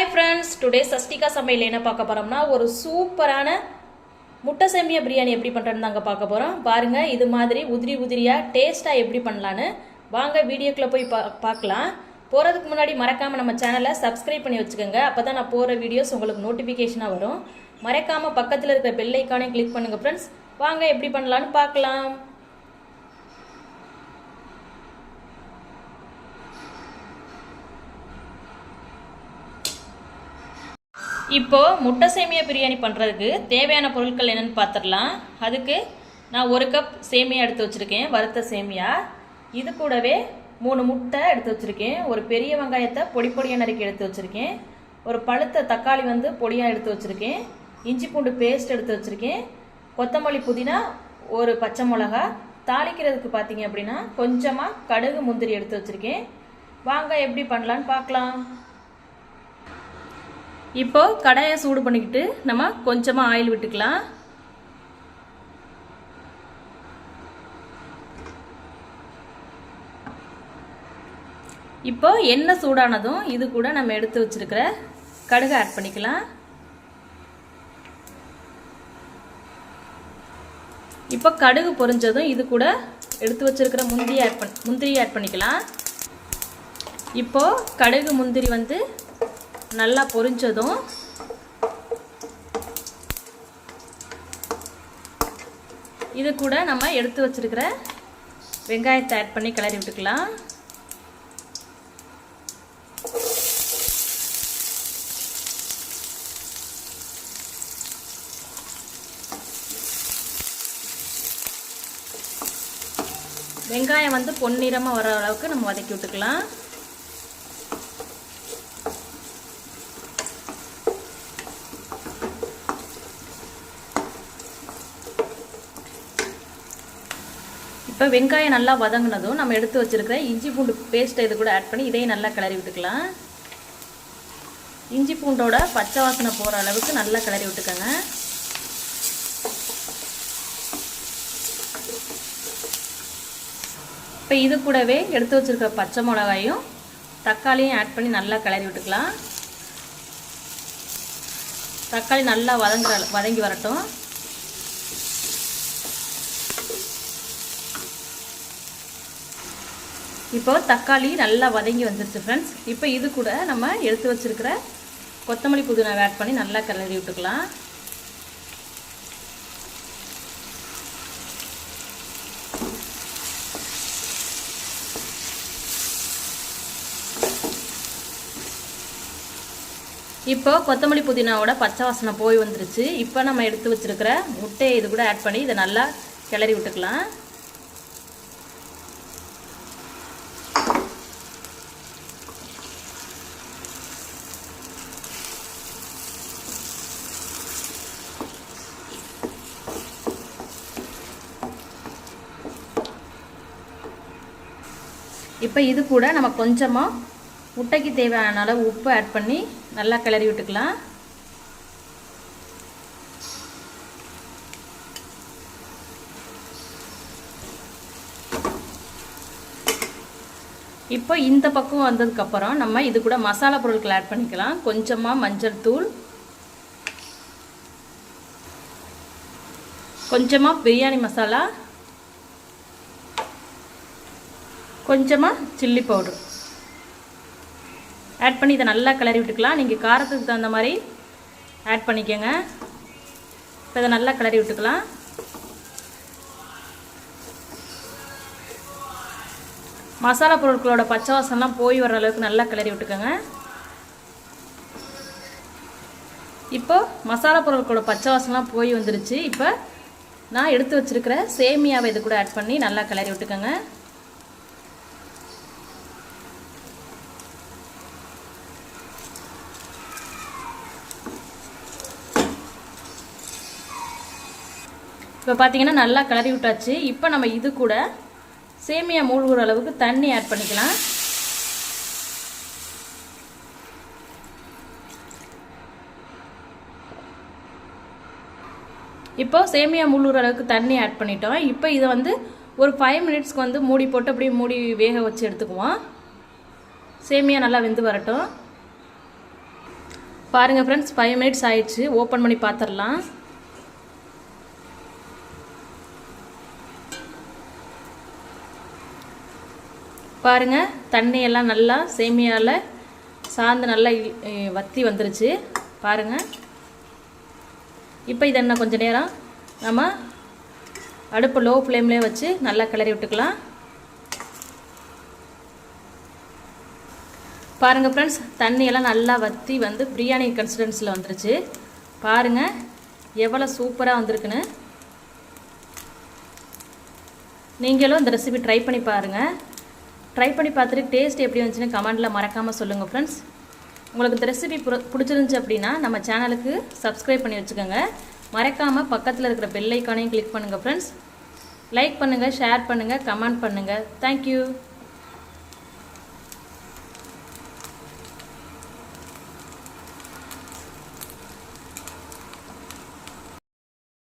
Hi friends today Shashtika சமையல் என்ன பார்க்க போகிறோம்னா ஒரு சூப்பரான முட்டை சேமியா பிரியாணி எப்படி பண்ணுறேன்னு தாங்க பார்க்க போகிறோம் பாருங்கள் இது மாதிரி உதிரி உதிரியாக டேஸ்ட்டாக எப்படி பண்ணலான்னு வாங்க வீடியோக்குள்ளே போய் பா பார்க்கலாம். போகிறதுக்கு முன்னாடி மறக்காமல் நம்ம சேனலை சப்ஸ்கிரைப் பண்ணி வச்சுக்கோங்க. அப்போ தான் நான் போகிற வீடியோஸ் உங்களுக்கு நோட்டிஃபிகேஷனாக வரும். மறக்காமல் பக்கத்தில் இருக்கிற பெல் ஐக்கானையும் கிளிக் பண்ணுங்கள் ஃப்ரெண்ட்ஸ் வாங்க எப்படி பண்ணலான்னு பார்க்கலாம். இப்போ முட்டை சேமியா பிரியாணி பண்ணுறதுக்கு தேவையான பொருட்கள் என்னென்னு பார்த்துடலாம் அதுக்கு நான் ஒரு கப் சேமியா எடுத்து வச்சுருக்கேன் வறுத்த சேமியா. இது கூடவே மூணு முட்டை எடுத்து வச்சுருக்கேன். ஒரு பெரிய வெங்காயத்தை பொடி பொடியாக நறுக்கி எடுத்து வச்சுருக்கேன். ஒரு பழுத்த தக்காளி வந்து பொடியாக எடுத்து வச்சுருக்கேன். இஞ்சி பூண்டு பேஸ்ட் எடுத்து வச்சுருக்கேன். கொத்தமல்லி புதினா ஒரு பச்சை மிளகா. தாளிக்கிறதுக்கு பார்த்தீங்க அப்படின்னா கொஞ்சமாக கடுகு முந்திரி எடுத்து வச்சுருக்கேன். வாங்க எப்படி பண்ணலான்னு பார்க்கலாம் இப்போ கடாயை சூடு பண்ணிக்கிட்டு நம்ம கொஞ்சமாக ஆயில் விட்டுக்கலாம். இப்போ எண்ணெய் சூடானதும் இது கூட நம்ம எடுத்து வச்சிருக்கிற கடுகு ஆட் பண்ணிக்கலாம். இப்போ கடுகு பொரிஞ்சதும் இது கூட எடுத்து வச்சிருக்கிற முந்திரி ஆட் பண் முந்திரி ஆட் பண்ணிக்கலாம். இப்போ கடுகு முந்திரி வந்து நல்லா பொரிஞ்சதும் இது கூட நம்ம எடுத்து வச்சிருக்கிற வெங்காயத்தை ஆட் பண்ணி கிளறி விட்டுக்கலாம். வெங்காயம் வந்து பொன்னிறமாக வர அளவுக்கு நம்ம வதக்கி விட்டுக்கலாம். இப்போ வெங்காயம் நல்லா வதங்கினதும் நம்ம எடுத்து வச்சுருக்கிற இஞ்சி பூண்டு பேஸ்ட்டை இது கூட ஆட் பண்ணி இதையும் நல்லா கிளறி விட்டுக்கலாம். இஞ்சி பூண்டோட பச்சை வாசனை போகிற அளவுக்கு நல்லா கிளறி விட்டுக்கோங்க. இப்போ இது கூடவே எடுத்து வச்சுருக்கிற பச்சை மிளகாயும் தக்காளியும் ஆட் பண்ணி நல்லா கிளறி விட்டுக்கலாம். தக்காளி நல்லா வதங்குற வதங்கி வரட்டும். இப்போ தக்காளி நல்லா வதங்கி வந்துருச்சு ஃப்ரெண்ட்ஸ் இப்போ இது கூட நம்ம எடுத்து வச்சுருக்கிற கொத்தமல்லி புதினாவை ஆட் பண்ணி நல்லா கிளறி விட்டுக்கலாம். இப்போ கொத்தமல்லி புதினாவோட பச்சை வாசனை போய் வந்துருச்சு. இப்போ நம்ம எடுத்து வச்சுருக்கிற முட்டையை இது கூட ஆட் பண்ணி இதை நல்லா கிளறி விட்டுக்கலாம். இப்போ இது கூட நம்ம கொஞ்சமாக முட்டைக்கு தேவையான அளவு உப்பு ஆட் பண்ணி நல்லா கிளறி விட்டுக்கலாம். இப்போ இந்த பக்கம் வந்ததுக்கப்புறம் நம்ம இது கூட மசாலா பொருட்கள் ஆட் பண்ணிக்கலாம். கொஞ்சமாக மஞ்சள் தூள். கொஞ்சமாக பிரியாணி மசாலா. கொஞ்சமாக சில்லி பவுட்ரு ஆட் பண்ணி இதை நல்லா கிளறி விட்டுக்கலாம். நீங்கள் காரத்துக்கு தகுந்த மாதிரி ஆட் பண்ணிக்கோங்க. இப்போ இதை நல்லா கிளறி விட்டுக்கலாம். மசாலா பொருட்களோட பச்சை வாசம்லாம் போய் வர அளவுக்கு நல்லா கிளறி விட்டுக்கோங்க. இப்போது மசாலா பொருட்களோட பச்சை வாசம்லாம் போய் வந்துருச்சு. இப்போ நான் எடுத்து வச்சுருக்கிற சேமியாவை இது கூட ஆட் பண்ணி நல்லா கிளறி விட்டுக்கோங்க. இப்போ பார்த்தீங்கன்னா நல்லா கிளறி விட்டாச்சு. இப்போ நம்ம இது கூட சேமியா மூழ்கிற அளவுக்கு தண்ணி ஆட் பண்ணிக்கலாம். இப்போ சேமியா முழுகிற அளவுக்கு தண்ணி ஆட் பண்ணிட்டோம். இப்போ இதை வந்து ஒரு ஃபைவ் மினிட்ஸ்க்கு வந்து மூடி போட்டு அப்படியே மூடி வேக வச்சு எடுத்துக்குவோம். சேமியா நல்லா வெந்து வரட்டும். பாருங்கள் ஃப்ரெண்ட்ஸ் ஃபைவ் மினிட்ஸ் ஆயிடுச்சு. ஓப்பன் பண்ணி பார்த்துடலாம் பாருங்கள் தண்ணியெல்லாம் நல்லா சேமியாவில் சாந்து நல்லா வத்தி வந்துருச்சு. பாருங்கள் இப்போ இதை என்ன கொஞ்சம் நேரம் நம்ம அடுப்பு லோ ஃப்ளேம்லேயே வச்சு நல்லா கிளறி விட்டுக்கலாம். பாருங்கள் ஃப்ரெண்ட்ஸ் தண்ணியெல்லாம் நல்லா வற்றி வந்து பிரியாணி கன்சிஸ்டன்சியில் வந்துருச்சு. பாருங்கள் எவ்வளோ சூப்பராக வந்திருக்குன்னு. நீங்களும் இந்த ரெசிபி ட்ரை பண்ணி பாருங்கள் ட்ரை பண்ணி பார்த்துட்டு டேஸ்ட் எப்படி வந்துச்சுன்னு கமெண்ட்டில் மறக்காமல் சொல்லுங்கள் ஃப்ரெண்ட்ஸ் உங்களுக்கு இந்த ரெசிபி பிடிச்சிருந்துச்சு அப்படின்னா நம்ம சேனலுக்கு சப்ஸ்கிரைப் பண்ணி வச்சுக்கோங்க. மறக்காமல் பக்கத்தில் இருக்கிற பெல் ஐக்கானையும் கிளிக் பண்ணுங்கள் ஃப்ரெண்ட்ஸ் லைக் பண்ணுங்கள் ஷேர் பண்ணுங்கள் கமெண்ட் பண்ணுங்கள் தேங்க்யூ